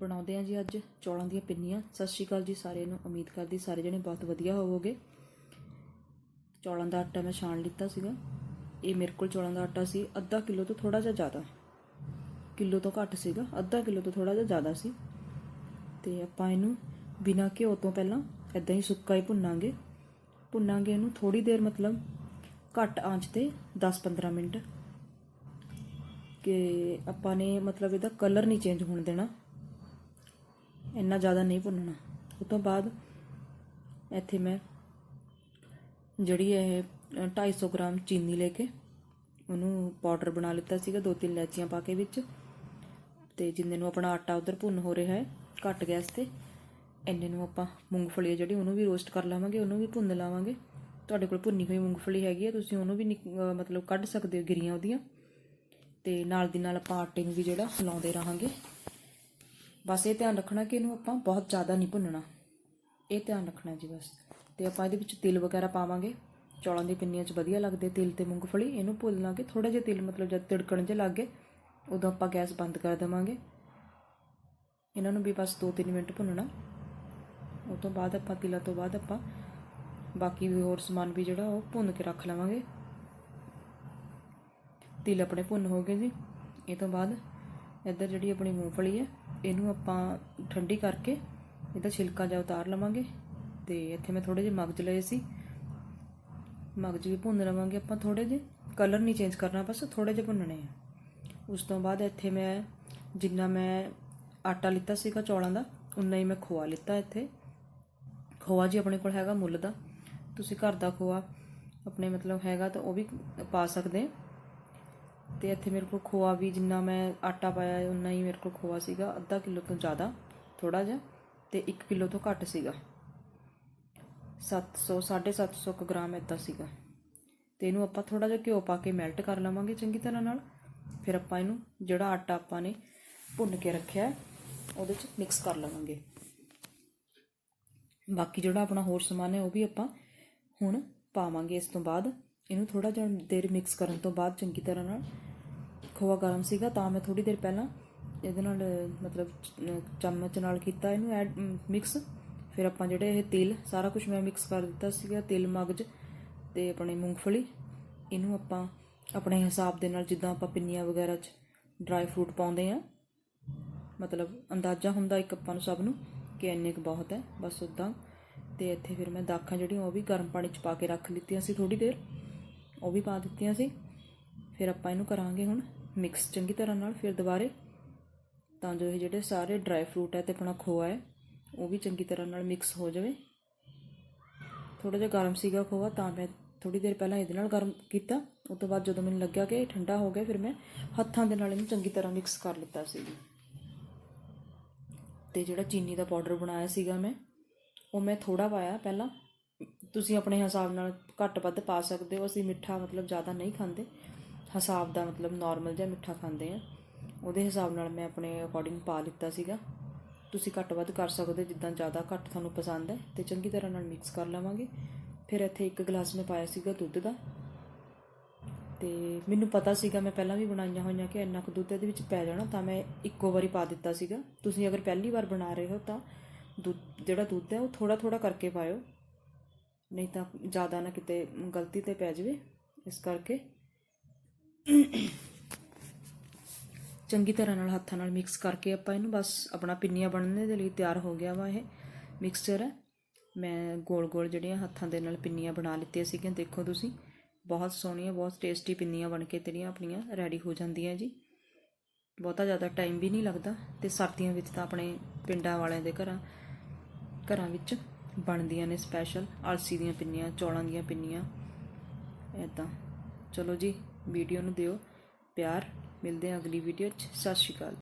ਬਣਾਉਂਦੇ ਆ ਜੀ ਅੱਜ ਚੌਲਾਂ ਦੀਆਂ ਪਿੰਨੀਆਂ। ਸਤਿ ਸ਼੍ਰੀ ਅਕਾਲ ਜੀ ਸਾਰਿਆਂ ਨੂੰ। ਉਮੀਦ ਕਰਦੀ ਸਾਰੇ ਜਣੇ ਬਹੁਤ ਵਧੀਆ ਹੋਵੋਗੇ। ਚੌਲਾਂ ਦਾ ਆਟਾ ਮੈਂ ਛਾਣ ਲਿੱਤਾ ਸੀਗਾ। ਇਹ ਮੇਰੇ ਕੋਲ ਚੌਲਾਂ ਦਾ ਆਟਾ ਸੀ। ਅੱਧਾ ਕਿਲੋ ਤੋਂ ਥੋੜਾ ਜਿਹਾ ਜ਼ਿਆਦਾ। ਕਿਲੋ ਤੋਂ ਘੱਟ ਸੀਗਾ। ਅੱਧਾ ਕਿਲੋ ਤੋਂ ਥੋੜਾ ਜਿਹਾ ਜ਼ਿਆਦਾ ਸੀ। ਤੇ ਆਪਾਂ ਇਹਨੂੰ ਬਿਨਾਂ ਘਿਓ ਤੋਂ ਪਹਿਲਾਂ ਇਦਾਂ ਹੀ ਸੁੱਕਾ ਹੀ ਭੁੰਨਾਂਗੇ। ਭੁੰਨਾਂਗੇ ਇਹਨੂੰ ਥੋੜੀ ਦੇਰ ਮਤਲਬ ਘੱਟ ਆਂਚ ਤੇ 10-15 ਮਿੰਟ। ਕਿ ਆਪਾਂ ਨੇ ਮਤਲਬ ਇਹਦਾ ਕਲਰ ਨਹੀਂ ਚੇਂਜ ਹੋਣ ਦੇਣਾ। ਇੰਨਾ ਜ਼ਿਆਦਾ ਨਹੀਂ ਭੁੰਨਣਾ। ਉਸ ਤੋਂ ਬਾਅਦ ਇੱਥੇ ਮੈਂ ਜਿਹੜੀ ਇਹ 250 ਗ੍ਰਾਮ ਚੀਨੀ ਲੈ ਕੇ ਉਹਨੂੰ ਪਾਊਡਰ ਬਣਾ ਲਿੱਤਾ ਸੀਗਾ, ਦੋ ਤਿੰਨ ਇਲਾਚੀਆਂ ਪਾ ਕੇ ਵਿੱਚ। ਤੇ ਜਿੰਨੇ ਨੂੰ ਆਪਣਾ ਆਟਾ ਉਧਰ ਭੁੰਨ ਹੋ ਰਿਹਾ ਹੈ, ਘੱਟ ਗੈਸ ਤੇ, ਇੰਨੇ ਨੂੰ ਆਪਾਂ ਮੂੰਗਫਲੀ ਜਿਹੜੀ ਉਹਨੂੰ ਵੀ ਰੋਸਟ ਕਰ ਲਾਵਾਂਗੇ, ਉਹਨੂੰ ਵੀ ਭੁੰਨ ਲਾਵਾਂਗੇ। ਤੁਹਾਡੇ ਕੋਲ ਭੁੰਨੀ ਹੋਈ ਮੂੰਗਫਲੀ ਹੈਗੀ ਹੈ, ਤੁਸੀਂ ਉਹਨੂੰ ਵੀ ਨਿਕ- ਮਤਲਬ ਕੱਢ ਸਕਦੇ ਹੋ ਗਿਰੀਆਂ ਉਹਦੀਆਂ। ਤੇ ਨਾਲ ਦੀ ਨਾਲ ਆਪਾਂ ਆਟੇ ਨੂੰ ਵੀ ਜਿਹੜਾ ਹਿਲਾਉਂਦੇ ਰਹਾਂਗੇ। ਬਸ ਇਹ ਧਿਆਨ ਰੱਖਣਾ ਕਿ ਇਹਨੂੰ ਆਪਾਂ ਬਹੁਤ ਜ਼ਿਆਦਾ ਨਹੀਂ ਭੁੰਨਣਾ। ਇਹ ਧਿਆਨ ਰੱਖਣਾ ਜੀ ਬਸ। ਤੇ ਆਪਾਂ ਇਹਦੇ ਵਿੱਚ ਤਿਲ ਵਗੈਰਾ ਪਾਵਾਂਗੇ। ਚੌਲਾਂ ਦੀ ਪਿੰਨੀਆਂ 'ਚ ਵਧੀਆ ਲੱਗਦੇ ਤਿਲ ਤੇ ਮੂੰਗਫਲੀ। ਇਹਨੂੰ ਭੁੰਨ ਲਾਂਗੇ। ਥੋੜਾ ਜਿਹਾ ਤਿਲ ਮਤਲਬ ਜਦ ਤਿੜਕਣ 'ਚ ਲੱਗ ਗਏ, ਉਦੋਂ ਆਪਾਂ ਗੈਸ ਬੰਦ ਕਰ ਦੇਵਾਂਗੇ। ਇਹਨਾਂ ਨੂੰ ਵੀ ਬਸ 2-3 ਮਿੰਟ ਭੁੰਨਣਾ। ਉਹ ਤੋਂ ਬਾਅਦ ਆਪਾਂ ਤਿਲਾਂ ਤੋਂ ਬਾਅਦ ਆਪਾਂ ਬਾਕੀ ਵੀ ਹੋਰ ਸਮਾਨ ਵੀ ਜਿਹੜਾ ਉਹ ਭੁੰਨ ਕੇ ਰੱਖ ਲਵਾਂਗੇ। ਤਿਲ ਆਪਣੇ ਭੁੰਨ ਹੋ ਗਏ ਜੀ। ਇਹ ਤੋਂ ਬਾਅਦ ਇੱਧਰ ਜਿਹੜੀ ਆਪਣੀ ਮੂੰਗਫਲੀ ਹੈ, ਇਹਨੂੰ ਆਪਾਂ ਠੰਡੀ ਕਰਕੇ ਇਹਦਾ ਛਿਲਕਾ ਜਾਂ ਉਤਾਰ ਲਵਾਂਗੇ ਤੇ ਇੱਥੇ ਮੈਂ ਥੋੜੇ ਜਿਹੇ ਮਗਜ ਲਏ ਸੀ। ਮਗਜ ਵੀ ਭੁੰਨ ਲਵਾਂਗੇ ਆਪਾਂ ਥੋੜੇ ਜਿਹੇ। ਕਲਰ ਨਹੀਂ ਚੇਂਜ ਕਰਨਾ, ਬਸ ਥੋੜੇ ਜਿਹੇ ਭੁੰਨਣੇ ਆ। ਉਸ ਤੋਂ ਬਾਅਦ ਇੱਥੇ ਮੈਂ ਜਿੰਨਾ ਮੈਂ ਆਟਾ ਲਿੱਤਾ ਸੀਗਾ ਚੌਲਾਂ ਦਾ, ਉਨਾ ਹੀ ਮੈਂ ਖੋਆ ਲਿੱਤਾ ਇੱਥੇ। ਖੋਆ ਜੀ ਆਪਣੇ ਕੋਲ ਹੈਗਾ ਮੁੱਲ ਦਾ। ਤੁਸੀਂ ਘਰ ਦਾ ਖੋਆ, ਆਪਣੇ ਮਤਲਬ ਹੈਗਾ ਤਾਂ ਉਹ ਵੀ ਪਾ ਸਕਦੇ ਤੇ ਇੱਥੇ ਮੇਰੇ ਕੋਲ ਖੋਆ ਵੀ ਜਿੰਨਾ ਮੈਂ ਆਟਾ ਪਾਇਆ ਉਨਾ ਹੀ ਮੇਰੇ ਕੋਲ ਖੋਆ ਸੀਗਾ, ਅੱਧਾ ਕਿਲੋ ਤੋਂ ਜ਼ਿਆਦਾ ਥੋੜਾ ਜਿਹਾ, ਤੇ 1 ਕਿਲੋ ਤੋਂ ਘੱਟ ਸੀਗਾ। 700 750 ਕੁ ਗ੍ਰਾਮ ਇਦਾਂ ਸੀਗਾ। ਤੇ ਇਹਨੂੰ ਆਪਾਂ ਥੋੜਾ ਜਿਹਾ ਘਿਓ ਪਾ ਕੇ ਮੈਲਟ ਕਰ ਲਵਾਂਗੇ ਚੰਗੀ ਤਰ੍ਹਾਂ ਨਾਲ। ਫਿਰ ਆਪਾਂ ਇਹਨੂੰ ਜਿਹੜਾ ਆਟਾ ਆਪਾਂ ਨੇ ਭੁੰਨ ਕੇ ਰੱਖਿਆ ਉਹਦੇ 'ਚ ਮਿਕਸ ਕਰ ਲਵਾਂਗੇ। ਬਾਕੀ ਜਿਹੜਾ ਆਪਣਾ ਹੋਰ ਸਮਾਨ ਹੈ, ਉਹ ਵੀ ਆਪਾਂ ਹੁਣ ਪਾਵਾਂਗੇ ਇਸ ਤੋਂ ਬਾਅਦ। ਇਹਨੂੰ ਥੋੜਾ ਜਿਹਾ ਦੇਰ ਮਿਕਸ ਕਰਨ ਤੋਂ ਬਾਅਦ ਚੰਗੀ ਤਰ੍ਹਾਂ ਨਾਲ ਖੋਆ ਗਰਮ ਸੀਗਾ ਤਾਂ ਮੈਂ ਥੋੜੀ ਦੇਰ ਪਹਿਲਾਂ ਇਹਦੇ ਨਾਲ, ਮਤਲਬ ਚਮਚ ਨਾਲ ਕੀਤਾ ਇਹਨੂੰ ਐਡ ਮਿਕਸ ਫਿਰ ਆਪਾਂ ਜਿਹੜੇ ਇਹ ਤਿਲ, ਸਾਰਾ ਕੁਝ ਮੈਂ ਮਿਕਸ ਕਰ ਦਿੱਤਾ ਸੀਗਾ, ਤਿਲ, ਮਗਜ ਤੇ ਆਪਣੇ ਮੂੰਗਫਲੀ। ਇਹਨੂੰ ਆਪਾਂ ਆਪਣੇ ਹਿਸਾਬ ਦੇ ਨਾਲ ਜਿੱਦਾਂ ਆਪਾਂ ਪਿੰਨੀਆਂ ਵਗੈਰਾ 'ਚ ਡਰਾਈ ਫਰੂਟ ਪਾਉਂਦੇ ਆ ਮਤਲਬ ਅੰਦਾਜ਼ਾ ਹੁੰਦਾ ਇੱਕ ਆਪਾਂ ਨੂੰ ਸਭ ਨੂੰ ਕਿ ਇੰਨੇ ਕੁ ਬਹੁਤ ਹੈ, ਬਸ ਉਦਾਂ ਤੇ ਇੱਥੇ ਫਿਰ ਮੈਂ ਦਾਖਾਂ ਜਿਹੜੀਆਂ ਉਹ ਵੀ ਗਰਮ ਪਾਣੀ 'ਚ ਪਾ ਕੇ ਰੱਖ ਲਿੱਤੀਆਂ ਸੀ ਥੋੜੀ ਦੇਰ। ਉਹ ਵੀ ਪਾ ਦਿੱਤੀਆਂ ਸੀ। ਫਿਰ ਆਪਾਂ ਇਹਨੂੰ ਕਰਾਂਗੇ ਹੁਣ ਮਿਕਸ ਚੰਗੀ ਤਰ੍ਹਾਂ ਨਾਲ ਫਿਰ ਦੁਬਾਰੇ। ਤਾਂ ਜੋ ਇਹ ਜਿਹੜੇ ਸਾਰੇ ਡਰਾਈ ਫਰੂਟ ਹੈ ਤੇ ਆਪਣਾ ਖੋਆ ਹੈ, ਉਹ ਵੀ ਚੰਗੀ ਤਰ੍ਹਾਂ ਨਾਲ ਮਿਕਸ ਹੋ ਜਾਵੇ। ਥੋੜਾ ਜਿਹਾ ਗਰਮ ਸੀਗਾ ਖੋਆ, ਤਾਂ ਮੈਂ ਥੋੜੀ ਦੇਰ ਪਹਿਲਾਂ ਇਹਦੇ ਨਾਲ ਗਰਮ ਕੀਤਾ। ਉਸ ਤੋਂ ਬਾਅਦ ਜਦੋਂ ਮੈਨੂੰ ਲੱਗਿਆ ਕਿ ਠੰਡਾ ਹੋ ਗਿਆ, ਫਿਰ ਮੈਂ ਹੱਥਾਂ ਦੇ ਨਾਲ ਇਹਨੂੰ ਚੰਗੀ ਤਰ੍ਹਾਂ ਮਿਕਸ ਕਰ ਲਿੱਤਾ ਸੀ। ਤੇ ਜਿਹੜਾ ਚੀਨੀ ਦਾ ਪਾਊਡਰ ਬਣਾਇਆ ਸੀਗਾ ਮੈਂ, ਉਹ ਮੈਂ ਥੋੜਾ ਪਾਇਆ ਪਹਿਲਾਂ। ਤੁਸੀਂ ਆਪਣੇ ਹਿਸਾਬ ਨਾਲ ਘੱਟ ਵੱਧ ਪਾ ਸਕਦੇ ਹੋ, ਅਸੀਂ ਮਿੱਠਾ ਮਤਲਬ ਜ਼ਿਆਦਾ ਨਹੀਂ ਖਾਂਦੇ। ਹਿਸਾਬ ਦਾ ਮਤਲਬ ਨਾਰਮਲ ਜਿਹਾ ਮਿੱਠਾ ਖਾਂਦੇ ਆ। ਉਹਦੇ ਹਿਸਾਬ ਨਾਲ ਮੈਂ ਆਪਣੇ ਅਕੋਰਡਿੰਗ ਪਾ ਲਿੱਤਾ ਸੀਗਾ। ਤੁਸੀਂ ਘੱਟ ਵੱਧ ਕਰ ਸਕਦੇ ਹੋ, ਜਿੱਦਾਂ ਜ਼ਿਆਦਾ ਘੱਟ ਤੁਹਾਨੂੰ ਪਸੰਦ ਹੈ ਤੇ ਚੰਗੀ ਤਰ੍ਹਾਂ ਨਾਲ ਮਿਕਸ ਕਰ ਲਵਾਂਗੇ। ਫਿਰ ਇੱਥੇ ਇੱਕ ਗਲਾਸ ਮੈਂ ਪਾਇਆ ਸੀਗਾ ਦੁੱਧ ਦਾ। ਤੇ ਮੈਨੂੰ ਪਤਾ ਸੀਗਾ ਮੈਂ ਪਹਿਲਾਂ ਵੀ ਬਣਾਈਆਂ ਹੋਈਆਂ ਕਿ ਇੰਨਾ ਕੁ ਦੁੱਧ ਇਹਦੇ ਵਿੱਚ ਪੈ ਜਾਣਾ ਤਾਂ ਮੈਂ ਇੱਕੋ ਵਾਰੀ ਪਾ ਦਿੱਤਾ ਸੀਗਾ। ਤੁਸੀਂ ਅਗਰ ਪਹਿਲੀ ਵਾਰ ਬਣਾ ਰਹੇ ਹੋ ਤਾਂ ਦੁੱਧ ਜਿਹੜਾ ਦੁੱਧ ਹੈ ਉਹ ਥੋੜਾ ਥੋੜਾ ਕਰਕੇ ਪਾਇਓ। ਨਹੀਂ ਤਾਂ ਜ਼ਿਆਦਾ ਨਾ ਕਿਤੇ ਗਲਤੀ ਤੇ ਪੈ ਜਾਵੇ। ਇਸ ਕਰਕੇ ਚੰਗੀ ਤਰ੍ਹਾਂ ਨਾਲ ਹੱਥਾਂ ਨਾਲ ਮਿਕਸ ਕਰਕੇ ਆਪਾਂ ਇਹਨੂੰ ਬਸ ਆਪਣਾ ਪਿੰਨੀਆਂ ਬਣਨ ਦੇ ਲਈ ਤਿਆਰ ਹੋ ਗਿਆ ਵਾ ਇਹ ਮਿਕਸਚਰ ਹੈ ਮੈਂ ਗੋਲ ਗੋਲ ਜਿਹੜੀਆਂ ਹੱਥਾਂ ਦੇ ਨਾਲ ਪਿੰਨੀਆਂ ਬਣਾ ਲਿੱਤੀਆਂ ਸੀਗੀਆਂ, ਦੇਖੋ ਤੁਸੀਂ। ਬਹੁਤ ਸੋਹਣੀਆਂ, ਬਹੁਤ ਟੇਸਟੀ ਪਿੰਨੀਆਂ ਬਣ ਕੇ ਤੇਰੀਆਂ ਆਪਣੀਆਂ ਰੈਡੀ ਹੋ ਜਾਂਦੀਆਂ ਜੀ। ਬਹੁਤਾ ਜ਼ਿਆਦਾ ਟਾਈਮ ਵੀ ਨਹੀਂ ਲੱਗਦਾ ਤੇ ਸਰਦੀਆਂ ਵਿੱਚ ਤਾਂ ਆਪਣੇ ਪਿੰਡਾਂ ਵਾਲਿਆਂ ਦੇ ਘਰਾਂ ਘਰਾਂ ਵਿੱਚ ਬਣਦੀਆਂ ਨੇ ਸਪੈਸ਼ਲ ਅਲਸੀ ਦੀਆਂ ਪਿੰਨੀਆਂ, ਚੌਲਾਂ ਦੀਆਂ ਪਿੰਨੀਆਂ ਐਦਾਂ ਚਲੋ ਜੀ ਵੀਡੀਓ ਨੂੰ ਦਿਓ। ਪਿਆਰ। ਮਿਲਦੇ ਹਾਂ ਅਗਲੀ ਵੀਡੀਓ 'ਚ। ਸਤਿ ਸ਼੍ਰੀ ਅਕਾਲ।